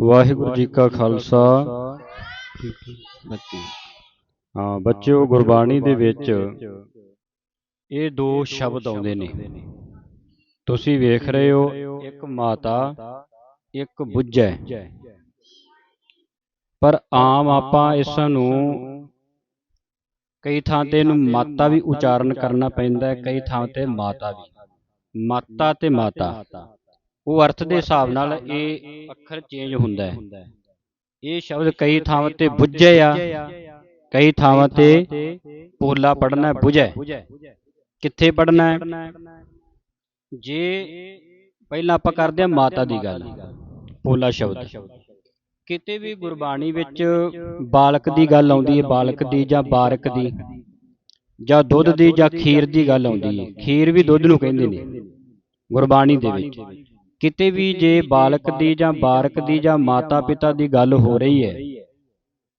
ਵਾਹਿਗੁਰੂ ਜੀ ਕਾ ਖਾਲਸਾ। ਹਾਂ ਬੱਚਿਓ ਗੁਰਬਾਣੀ ਦੇ ਵਿੱਚ ਇਹ ਦੋ ਸ਼ਬਦ ਆਉਂਦੇ ਨੇ। ਤੁਸੀਂ ਵੇਖ ਰਹੇ ਹੋ ਇੱਕ ਮਾਤਾ ਇੱਕ ਬੁੱਝੈ। ਪਰ ਆਮ ਆਪਾਂ ਇਸ ਨੂੰ ਕਈ ਥਾਂ ਤੇ ਇਹਨੂੰ ਮਾਤਾ ਵੀ ਉਚਾਰਨ ਕਰਨਾ ਪੈਂਦਾ ਹੈ ਕਈ ਥਾਂ ਤੇ ਮਾਤਾ ਵੀ। ਮਾਤਾ ਤੇ ਮਾਤਾ। ਉਹ ਅਰਥ ਦੇ ਹਿਸਾਬ ਨਾਲ ਇਹ ਅੱਖਰ ਚੇਂਜ ਹੁੰਦਾ ਹੈ। ਇਹ ਸ਼ਬਦ ਕਈ ਥਾਵਾਂ ਤੇ ਬੁੱਝੇ ਆ। ਕਈ ਥਾਵਾਂ ਤੇ ਪੋਲਾ ਪੜਨਾ ਬੁਝੈ। ਕਿੱਥੇ ਪੜਨਾ ਹੈ? ਜੇ ਪਹਿਲਾਂ ਆਪਾਂ ਕਰਦੇ ਹਾਂ ਮਾਤਾ ਦੀ ਗੱਲ। ਪੋਲਾ ਸ਼ਬਦ। ਕਿਤੇ ਵੀ ਗੁਰਬਾਣੀ ਵਿੱਚ ਬਾਲਕ ਦੀ ਗੱਲ ਆਉਂਦੀ ਹੈ ਬਾਲਕ ਦੀ ਜਾਂ ਬਾਰਕ ਦੀ। ਜਾਂ ਦੁੱਧ ਦੀ ਜਾਂ ਖੀਰ ਦੀ ਗੱਲ ਆਉਂਦੀ ਹੈ। ਖੀਰ ਵੀ ਦੁੱਧ ਨੂੰ ਕਹਿੰਦੇ ਨੇ। ਗੁਰਬਾਣੀ ਦੇ ਵਿੱਚ। ਕਿਤੇ ਵੀ ਜੇ ਬਾਲਕ ਦੀ ਜਾਂ ਬਾਰਕ ਦੀ ਜਾਂ ਮਾਤਾ ਪਿਤਾ ਦੀ ਗੱਲ ਹੋ ਰਹੀ ਹੈ।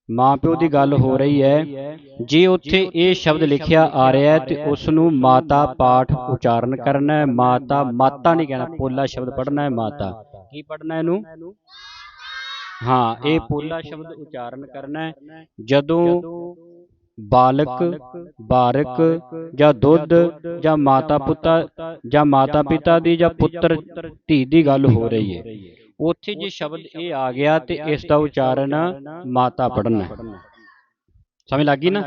ਮਾਂ ਪਿਓ ਦੀ ਗੱਲ ਹੋ ਰਹੀ ਹੈ। ਜੇ ਉੱਥੇ ਇਹ ਸ਼ਬਦ ਲਿਖਿਆ ਆ ਰਿਹਾ ਹੈ ਤੇ ਉਸ ਨੂੰ ਮਾਤਾ ਪਾਠ ਉਚਾਰਨ ਕਰਨਾ ਹੈ। ਮਾਤਾ ਮਾਤਾ ਨਹੀਂ ਕਹਿਣਾ ਪੋਲਾ ਸ਼ਬਦ ਪੜਨਾ ਹੈ ਮਾਤਾ। ਕੀ ਪੜਨਾ ਇਹਨੂੰ? ਹਾਂ ਇਹ ਪੋਲਾ ਸ਼ਬਦ ਉਚਾਰਨ ਕਰਨਾ ਹੈ। ਜਦੋਂ ਬਾਲਕ, ਬਾਰਕ ਜਾਂ ਦੁੱਧ ਜਾਂ ਮਾਤਾ ਪੁੱਤਾ ਜਾਂ ਮਾਤਾ ਪਿਤਾ ਦੀ ਜਾਂ ਪੁੱਤਰ, ਧੀ ਦੀ ਗੱਲ ਹੋ ਰਹੀ ਹੈ ਉੱਥੇ ਜੇ ਸ਼ਬਦ ਇਹ ਆ ਗਿਆ ਤੇ ਇਸ ਦਾ ਉਚਾਰਨ ਮਾਤਾ ਪੜਨਾ ਸਮਝ ਲੱਗੀ ਨਾ?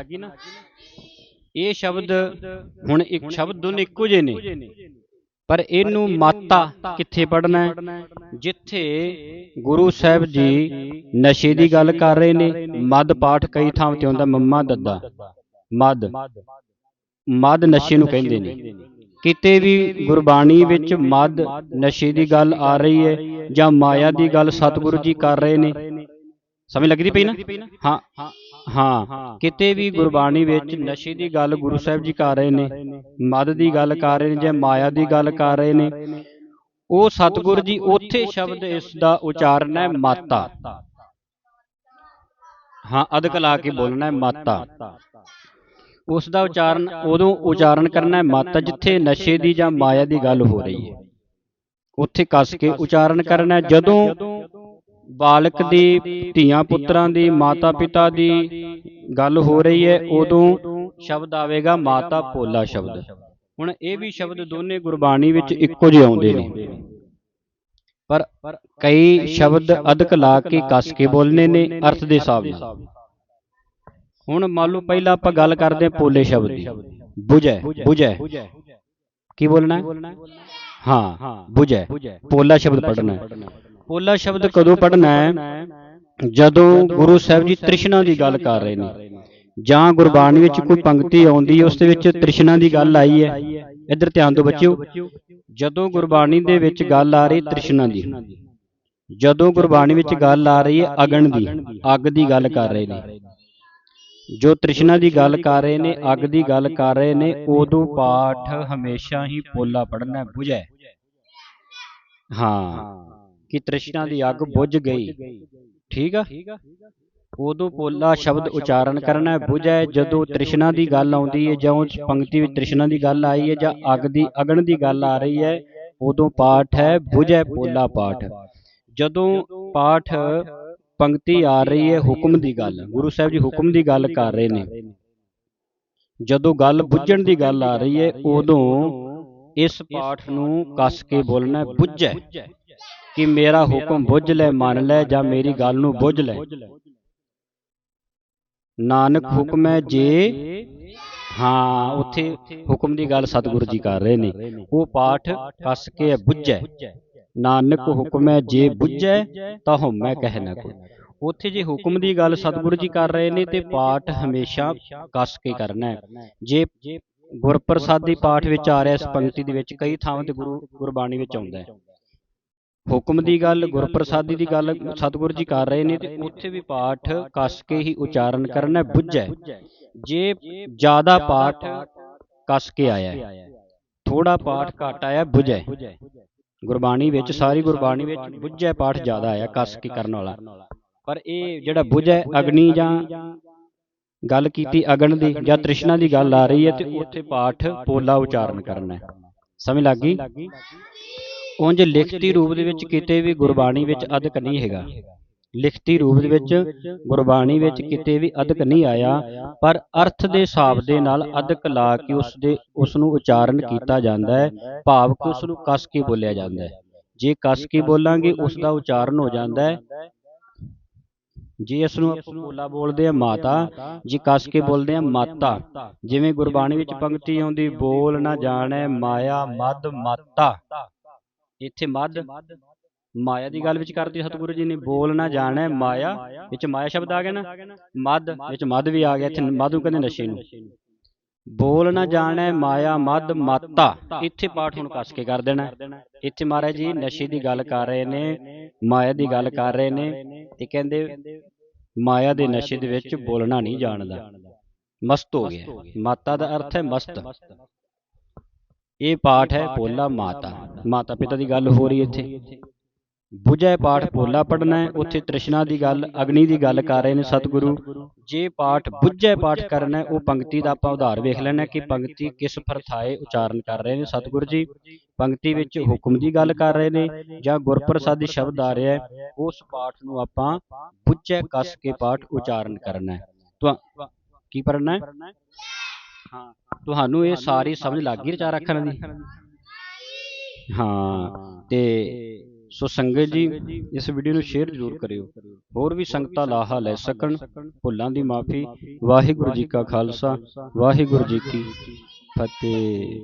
ਇਹ ਸ਼ਬਦ ਹੁਣ ਇੱਕ ਸ਼ਬਦ ਦੋਨੇ ਇੱਕੋ ਜਿਹੇ ਨੇ। ਪਰ ਇਹਨੂੰ ਮਾਤਾ ਕਿੱਥੇ ਪੜਨਾ ਜਿੱਥੇ ਗੁਰੂ ਸਾਹਿਬ ਜੀ ਨਸ਼ੇ ਦੀ ਗੱਲ ਕਰ ਰਹੇ ਨੇ ਮਦ ਪਾਠ ਕਈ ਥਾਵਾਂ ਤੇ ਹੁੰਦਾ ਮੰਮਾ ਦੱਦਾ ਮਦ ਮਦ ਨਸ਼ੇ ਨੂੰ ਕਹਿੰਦੇ ਨੇ ਕਿਤੇ ਵੀ ਗੁਰਬਾਣੀ ਵਿੱਚ ਮਦ ਨਸ਼ੇ ਦੀ ਗੱਲ ਆ ਰਹੀ ਹੈ ਜਾਂ ਮਾਇਆ ਦੀ ਗੱਲ ਸਤਿਗੁਰੂ ਜੀ ਕਰ ਰਹੇ ਨੇ। ਸਮਝ ਲੱਗਦੀ ਪਈ ਨਾ? ਹਾਂ। ਹਾਂ ਕਿਤੇ ਵੀ ਗੁਰਬਾਣੀ ਵਿੱਚ ਨਸ਼ੇ ਦੀ ਗੱਲ ਗੁਰੂ ਸਾਹਿਬ ਜੀ ਕਰ ਰਹੇ ਨੇ ਮਦ ਦੀ ਗੱਲ ਕਰ ਰਹੇ ਨੇ ਜਾਂ ਮਾਇਆ ਦੀ ਗੱਲ ਕਰ ਰਹੇ ਨੇ ਉਹ ਸਤਿਗੁਰੂ ਜੀ ਉੱਥੇ ਸ਼ਬਦ ਇਸ ਦਾ ਉਚਾਰਨ ਹੈ ਮਾਤਾ। ਹਾਂ ਅਦਕ ਲਾ ਕੇ ਬੋਲਣਾ ਹੈ ਮਾਤਾ। ਉਸ ਦਾ ਉਚਾਰਨ ਉਦੋਂ ਉਚਾਰਨ ਕਰਨਾ ਹੈ ਮਾਤਾ ਜਿੱਥੇ ਨਸ਼ੇ ਦੀ ਜਾਂ ਮਾਇਆ ਦੀ ਗੱਲ ਹੋ ਰਹੀ ਹੈ। ਉੱਥੇ ਕੱਸ ਕੇ ਉਚਾਰਨ ਕਰਨਾ ਹੈ ਜਦੋਂ ਬਾਲਕ ਦੀ ਧੀਆਂ ਪੁੱਤਰਾਂ ਦੀ ਮਾਤਾ ਪਿਤਾ ਦੀ ਗੱਲ ਹੋ ਰਹੀ ਹੈ ਉਦੋਂ ਸ਼ਬਦ ਆਵੇਗਾ ਮਾਤਾ ਪੋਲਾ ਸ਼ਬਦ। ਹੁਣ ਇਹ ਵੀ ਸ਼ਬਦ ਦੋਨੇ ਗੁਰਬਾਣੀ ਵਿੱਚ ਇੱਕੋ ਜਿਹੇ ਆਉਂਦੇ ਨੇ। ਪਰ ਕਈ ਸ਼ਬਦ ਅਦਕ ਲਾ ਕੇ ਕੱਸ ਕੇ ਬੋਲਨੇ ਨੇ ਅਰਥ ਦੇ ਹਿਸਾਬ ਨਾਲ। ਹੁਣ ਮੰਨ ਲਓ ਪਹਿਲਾਂ ਆਪਾਂ ਗੱਲ ਕਰਦੇ ਹਾਂ ਪੋਲੇ ਸ਼ਬਦ ਦੀ। ਬੁਝੈ ਬੁਝੈ ਕੀ ਬੋਲਣਾ? ਹੈ ਬੁਝੈ। ਪੋਲਾ ਸ਼ਬਦ ਪੜਨਾ ਪੋਲਾ ਸ਼ਬਦ ਕਦੋਂ ਪੜਨਾ ਹੈ? ਜਦੋਂ ਗੁਰੂ ਸਾਹਿਬ ਜੀ ਤ੍ਰਿਸ਼ਨਾ ਦੀ ਗੱਲ ਕਰ ਰਹੇ ਨੇ। ਜਾਂ ਗੁਰਬਾਣੀ ਵਿੱਚ ਕੋਈ ਪੰਕਤੀ ਆਉਂਦੀ ਹੈ ਉਸ ਦੇ ਵਿੱਚ ਤ੍ਰਿਸ਼ਨਾ ਦੀ ਗੱਲ ਆਈ ਹੈ? ਇੱਧਰ ਧਿਆਨ ਦਿਓ ਬੱਚਿਓ। ਜਦੋਂ ਗੁਰਬਾਣੀ ਦੇ ਵਿੱਚ ਗੱਲ ਆ ਰਹੀ ਤ੍ਰਿਸ਼ਨਾ ਦੀ। ਜਦੋਂ ਗੁਰਬਾਣੀ ਵਿੱਚ ਗੱਲ ਆ ਰਹੀ ਹੈ ਅਗਨ ਦੀ ਅੱਗ ਦੀ ਗੱਲ ਕਰ ਰਹੇ ਨੇ। ਜੋ ਤ੍ਰਿਸ਼ਨਾ ਦੀ ਗੱਲ ਕਰ ਰਹੇ ਨੇ ਅੱਗ ਦੀ ਗੱਲ ਕਰ ਰਹੇ ਨੇ ਉਦੋਂ ਪਾਠ ਹਮੇਸ਼ਾ ਹੀ ਪੋਲਾ ਪੜਨਾ ਬੁਝੈ। ਹਾਂ। ਕਿ ਤ੍ਰਿਸ਼ਨਾ ਦੀ ਅੱਗ ਬੁਝ ਗਈ। ਠੀਕ ਆ? ਉਦੋਂ ਪੋਲਾ ਸ਼ਬਦ ਉਚਾਰਨ ਕਰਨਾ ਹੈ। ਬੁਝੈ ਜਦੋਂ ਤ੍ਰਿਸ਼ਨਾ ਦੀ ਗੱਲ ਆਉਂਦੀ ਹੈ ਜਾਂ ਪੰਕਤੀ ਵਿੱਚ ਤ੍ਰਿਸ਼ਨਾ ਦੀ ਗੱਲ ਆਈ ਹੈ ਜਾਂ ਅੱਗ ਦੀ ਅਗਨ ਦੀ ਗੱਲ ਆ ਰਹੀ ਹੈ ਉਦੋਂ ਪਾਠ ਹੈ ਬੁਝੈ ਪੋਲਾ ਪਾਠ। ਜਦੋਂ ਪਾਠ ਪੰਕਤੀ ਆ ਰਹੀ ਹੈ ਹੁਕਮ ਦੀ ਗੱਲ। ਗੁਰੂ ਸਾਹਿਬ ਜੀ ਹੁਕਮ ਦੀ ਗੱਲ ਕਰ ਰਹੇ ਨੇ। ਜਦੋਂ ਗੱਲ ਬੁੱਝਣ ਦੀ ਗੱਲ ਆ ਰਹੀ ਹੈ ਉਦੋਂ ਇਸ ਪਾਠ ਨੂੰ ਕੱਸ ਕੇ ਬੋਲਣਾ ਬੁੱਝੈ ਕਿ ਮੇਰਾ ਹੁਕਮ ਬੁੱਝ ਲੈ ਮੰਨ ਲੈ ਜਾਂ ਮੇਰੀ ਗੱਲ ਨੂੰ ਬੁੱਝ ਲੈ। ਨਾਨਕ ਹੁਕਮ ਹੈ ਜੇ ਹਾਂ ਉੱਥੇ ਹੁਕਮ ਦੀ ਗੱਲ ਸਤਿਗੁਰੂ ਜੀ ਕਰ ਰਹੇ ਨੇ। ਉਹ ਪਾਠ ਕੱਸ ਕੇ ਹੈ ਬੁੱਝੈ। ਨਾਨਕ ਹੁਕਮ ਹੈ ਜੇ ਬੁੱਝੈ ਤਾਂ ਹਉਮੈ ਕਹਿ ਨਾ ਕੋਈ। ਉੱਥੇ ਜੇ ਹੁਕਮ ਦੀ ਗੱਲ ਸਤਿਗੁਰੂ ਜੀ ਕਰ ਰਹੇ ਨੇ ਤੇ ਪਾਠ ਹਮੇਸ਼ਾ ਕੱਸ ਕੇ ਕਰਨਾ ਹੈ। ਜੇ ਗੁਰਪ੍ਰਸਾਦੀ ਪਾਠ ਵਿੱਚ ਆ ਰਿਹਾ ਇਸ ਪੰਕਤੀ ਦੇ ਵਿੱਚ ਕਈ ਥਾਵਾਂ ਤੇ ਗੁਰੂ ਗੁਰਬਾਣੀ ਵਿੱਚ ਆਉਂਦਾ ਹੈ। ਹੁਕਮ ਦੀ ਗੱਲ ਗੁਰਪ੍ਰਸਾਦੀ ਦੀ ਗੱਲ ਸਤਿਗੁਰੂ ਜੀ ਕਰ ਰਹੇ ਨੇ ਤੇ ਉੱਥੇ ਵੀ ਪਾਠ ਕੱਸ ਕੇ ਹੀ ਉਚਾਰਨ ਕਰਨਾ ਬੁੱਝੈ ਜੇ ਜ਼ਿਆਦਾ ਪਾਠ ਕੱਸ ਕੇ ਆਇਆ ਥੋੜਾ ਪਾਠ ਘੱਟ ਆਇਆ ਬੁੱਝੈ ਗੁਰਬਾਣੀ ਵਿੱਚ ਸਾਰੀ ਗੁਰਬਾਣੀ ਵਿੱਚ ਬੁੱਝੈ ਪਾਠ ਜ਼ਿਆਦਾ ਆਇਆ ਕੱਸ ਕੇ ਕਰਨ ਵਾਲਾ। ਪਰ ਇਹ ਜਿਹੜਾ ਬੁੱਝੈ ਅਗਨੀ ਜਾਂ ਗੱਲ ਕੀਤੀ ਅਗਨ ਦੀ ਜਾਂ ਤ੍ਰਿਸ਼ਨਾ ਦੀ ਗੱਲ ਆ ਰਹੀ ਹੈ ਤੇ ਉੱਥੇ ਪਾਠ ਪੋਲਾ ਉਚਾਰਨ ਕਰਨਾ ਹੈ। ਸਮਝ ਲੱਗ ਗਈ? ਉਂਝ ਲਿਖਤੀ ਰੂਪ ਦੇ ਵਿੱਚ ਕਿਤੇ ਵੀ ਗੁਰਬਾਣੀ ਵਿੱਚ ਅਦਕ ਨਹੀਂ ਹੈਗਾ। ਲਿਖਤੀ ਰੂਪ ਦੇ ਵਿੱਚ ਗੁਰਬਾਣੀ ਵਿੱਚ ਕਿਤੇ ਵੀ ਅਦਕ ਨਹੀਂ ਆਇਆ ਪਰ ਅਰਥ ਦੇ ਹਿਸਾਬ ਦੇ ਨਾਲ ਅਦਕ ਲਾ ਕੇ ਉਸ ਦੇ ਉਸ ਨੂੰ ਉਚਾਰਨ ਕੀਤਾ ਜਾਂਦਾ ਹੈ ਭਾਵ ਕਿ ਉਸ ਨੂੰ ਕਸ ਕੇ ਬੋਲਿਆ ਜਾਂਦਾ ਹੈ। ਜੇ ਕਸ ਕੇ ਬੋਲਾਂਗੇ ਉਸ ਦਾ ਉਚਾਰਨ ਹੋ ਜਾਂਦਾ ਹੈ। ਜੇ ਇਸ ਨੂੰ ਆਪਾਂ ਬੋਲਾ ਬੋਲਦੇ ਆ ਮਾਤਾ ਜੇ ਕਸ ਕੇ ਬੋਲਦੇ ਆ ਮਾਤਾ ਜਿਵੇਂ ਗੁਰਬਾਣੀ ਵਿੱਚ ਪੰਕਤੀ ਆਉਂਦੀ ਬੋਲ ਨਾ ਜਾਣੈ ਮਾਇਆ ਮਦ ਮਾਤਾ। ਇੱਥੇ ਮਦ ਮਾਇਆ ਦੀ ਗੱਲ ਵਿੱਚ ਕਰਤੀ ਸਤਿਗੁਰੂ ਜੀ ਨੇ ਬੋਲ ਨਾ ਜਾਣੈ ਮਾਇਆ ਵਿੱਚ ਮਾਇਆ ਸ਼ਬਦ ਆ ਗਿਆ ਨਾ ਮਦ ਵਿੱਚ ਮਦ ਵੀ ਆ ਗਿਆ ਇੱਥੇ ਮਦ ਨੂੰ ਕਹਿੰਦੇ ਨਸ਼ੇ ਨੂੰ। ਬੋਲ ਨਾ ਜਾਣੈ ਮਾਇਆ ਮਦ ਮਾਤਾ। ਇੱਥੇ ਪਾਠ ਹੁਣ ਕੱਸ ਕੇ ਕਰ ਦੇਣਾ। ਇੱਥੇ ਮਹਾਰਾਜ ਜੀ ਨਸ਼ੇ ਦੀ ਗੱਲ ਕਰ ਰਹੇ ਨੇ ਮਾਇਆ ਦੀ ਗੱਲ ਕਰ ਰਹੇ ਨੇ ਤੇ ਕਹਿੰਦੇ ਮਾਇਆ ਦੇ ਨਸ਼ੇ ਦੇ ਵਿੱਚ ਬੋਲਣਾ ਨਹੀਂ ਜਾਣਦਾ। ਮਸਤ ਹੋ ਗਿਆ। ਮਾਤਾ ਦਾ ਅਰਥ ਹੈ ਮਸਤ। ਇਹ ਪਾਠ ਹੈ ਪੋਲਾ ਮਾਤਾ। ਮਾਤਾ। ਪਿਤਾ ਦੀ ਗੱਲ ਹੋ ਰਹੀ ਇੱਥੇ। ਬੁਝੈ ਪਾਠ ਪੋਲਾ ਪੜਨਾ ਹੈ ਉੱਥੇ ਤ੍ਰਿਸ਼ਨਾ ਦੀ ਗੱਲ ਅਗਨੀ ਦੀ ਗੱਲ ਕਰ ਰਹੇ ਨੇ ਸਤਿਗੁਰੂ। ਜੇ ਪਾਠ ਬੁਝੈ ਪਾਠ ਕਰਨਾ ਹੈ ਉਹ ਪੰਕਤੀ ਦਾ ਆਪਾਂ ਉਧਾਰ ਵੇਖ ਲੈਣਾ ਕਿ ਪੰਕਤੀ ਕਿਸ ਫਰਥਾਏ ਉਚਾਰਨ ਕਰ ਰਹੇ ਨੇ ਸਤਿਗੁਰੂ ਜੀ। ਪੰਕਤੀ ਵਿੱਚ ਹੁਕਮ ਦੀ ਗੱਲ ਕਰ ਰਹੇ ਨੇ ਜਾਂ ਗੁਰਪ੍ਰਸਾਦੀ ਸ਼ਬਦ ਆ ਰਿਹਾ ਹੈ ਉਸ ਪਾਠ ਨੂੰ ਆਪਾਂ ਬੁਝੈ ਕਸ ਕੇ ਪਾਠ ਉਚਾਰਨ ਕਰਨਾ ਹੈ। ਕੀ ਪੜਨਾ ਹਾਂ? ਤੁਹਾਨੂੰ ਇਹ ਸਾਰੀ ਸਮਝ ਲੱਗ ਗਈ ਵਿਚਾਰ ਰੱਖਣ ਦੀ? ਹਾਂ ਤੇ ਸੋ ਸੰਗਤ ਜੀ ਇਸ ਵੀਡੀਓ ਨੂੰ ਸ਼ੇਅਰ ਜ਼ਰੂਰ ਕਰਿਓ। ਹੋਰ ਵੀ ਸੰਗਤਾਂ ਲਾਹਾ ਲੈ ਸਕਣ। ਭੁੱਲਾਂ ਦੀ ਮਾਫੀ। ਵਾਹਿਗੁਰੂ ਜੀ ਕਾ ਖਾਲਸਾ। ਵਾਹਿਗੁਰੂ ਜੀ ਕੀ ਫਤਿਹ।